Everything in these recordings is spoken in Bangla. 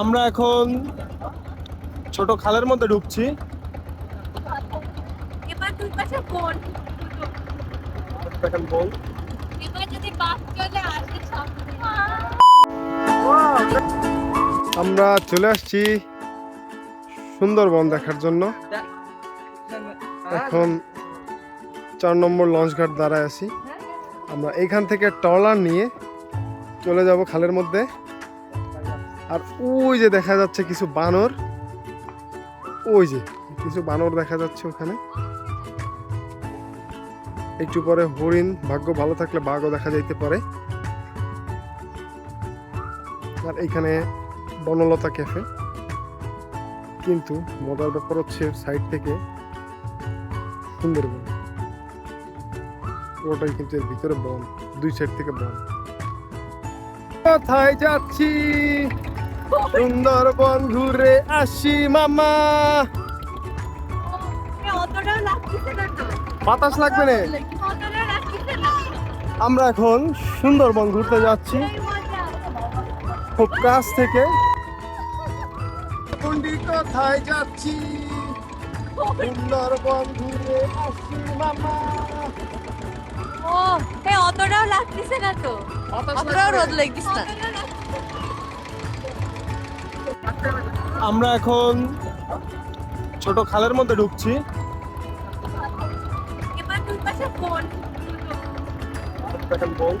আমরা এখন ছোট খালের মধ্যে ঢুকছি। এবার দুই পাশে বোন। দেখেন বল এবার যদি বাস চলে আসে আমরা চলে আসছি সুন্দরবন দেখার জন্য। এখন চার নম্বর লঞ্চ ঘাট দাঁড়ায় আছি। আমরা এইখান থেকে ট্রলার নিয়ে চলে যাব খালের মধ্যে। আর ওই যে দেখা যাচ্ছে কিছু বানর। ওই যে কিছু বানর দেখা যাচ্ছে ওখানে। একটু পরে হরিণ, ভাগ্য ভালো থাকলে বাঘও দেখা যাইতে পারে। আর এখানে বনলতা ক্যাফে। কিন্তু মজার ব্যাপার হচ্ছে সাইড থেকে সুন্দরবন। ওটাই কিন্তু এর ভিতরে বন, দুই সাইড থেকে বন। কোথায় যাচ্ছি? সুন্দরবন ঘুরে আসি মামা। লাগতেছে বাতাস লাগবে না। লাগতেছে আমরা এখন সুন্দরবন ঘুরতে যাচ্ছি। খুব কাছ থেকে। কোথায় যাচ্ছি? সুন্দরবন ঘুরে আসি মামা। ও অতটাও লাগতেছে না তো। অতটাও রোদ লাগিস না। আমরা এখন ছোট খালের মধ্যে ঢুকছি। না। এবার দুই পাশে বোন। দেখেন বল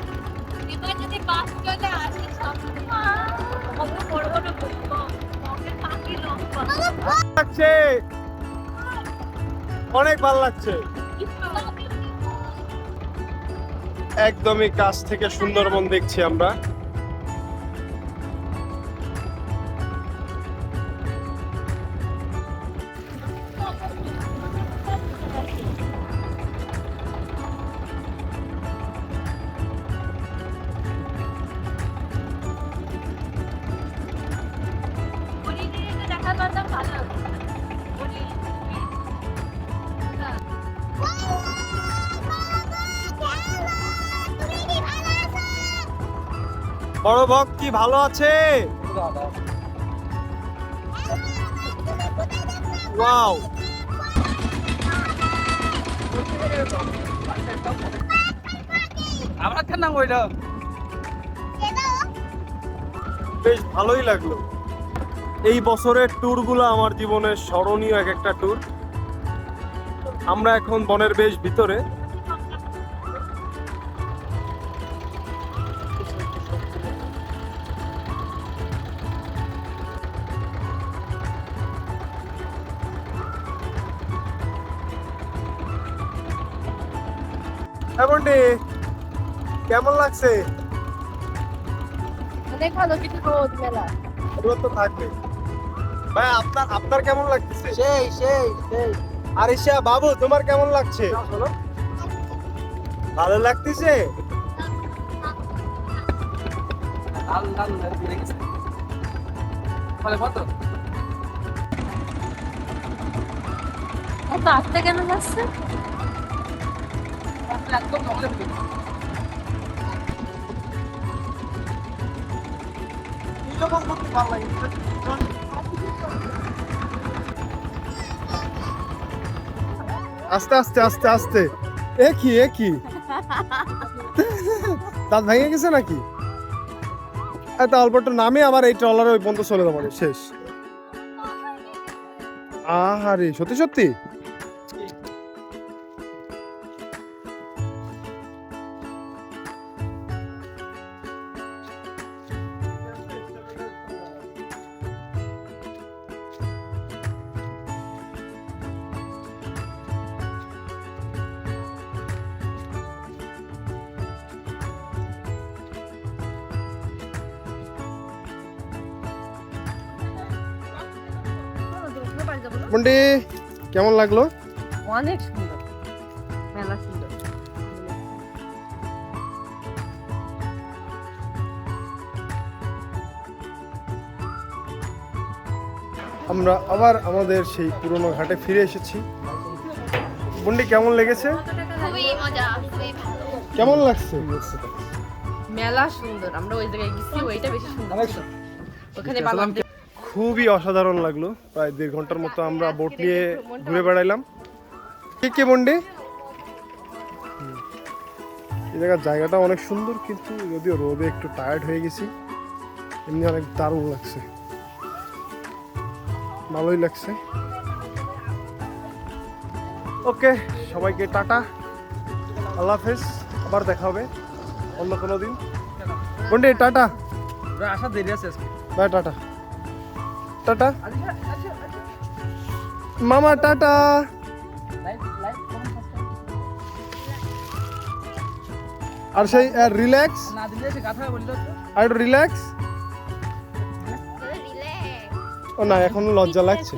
এবার যদি বাস চলে আসে কত বড় বড় বোন মগের পাখি লম্বা। লাগছে। অনেক ভালো লাগছে। একদমই কাছ থেকে সুন্দরবন দেখছি আমরা। বড় ভক কি ভালো আছে? ওয়াও। আমরা কেন ওইটা? বেশ ভালোই লাগল। এই বছরের ট্যুরগুলো আমার জীবনের স্মরণীয় এক একটা ট্যুর। আমরা এখন বনের বেশ ভিতরে। হ্যাঁ কেমন লাগছে? অনেক ভালো কিন্তু রোদ মেলা। এগুলো তো থাকবে। ভাই আপনার আপনার কেমন লাগতেছে সেই সেই সেই। আরিশা বাবু তোমার কেমন লাগছে? ভালো লাগতেছে? লাল লাল লাল দিয়ে আস্তে আস্তে আস্তে আস্তে। আস্তে এ কি এ কি? দাঁত ভেঙে গেছে নাকি? এত অল্প একটু নামে আবার এই ট্রলারে ওই পর্যন্ত চলে যাব শেষ। আহারে সত্যি সত্যি? মন্ডি কেমন লাগল? অনেক সুন্দর। মেলা সুন্দর। আমরা আবার আমাদের সেই পুরনো ঘাটে ফিরে এসেছি। বন্ডি কেমন লেগেছে? খুবই মজা কেমন লাগছে? মেলা সুন্দর। আমরা ওই জায়গায় গেছি ওইটা বেশি সুন্দর। ওখানে খুবই অসাধারণ লাগল। প্রায় দেড় ঘণ্টার মতো আমরা বোট নিয়ে ঘুরে বেড়াইলাম। কে কে বন্ডে? হুম। এই জায়গার জায়গাটা অনেক সুন্দর কিন্তু যদিও রোদে একটু টায়ার্ড হয়ে গেছি এমনি অনেক দারুণ লাগছে। ভালোই লাগছে। ওকে সবাইকে টাটা। আল্লাহ হাফেজ আবার দেখা হবে অন্য কোনো দিন। বন্ডে টাটা। আসা দেরি আছে বাই টাটা। টাটা। মামা টাটা। আর সেই রিল্যাক্স আর রিল্যাক্স ও না এখন লজ্জা লাগছে।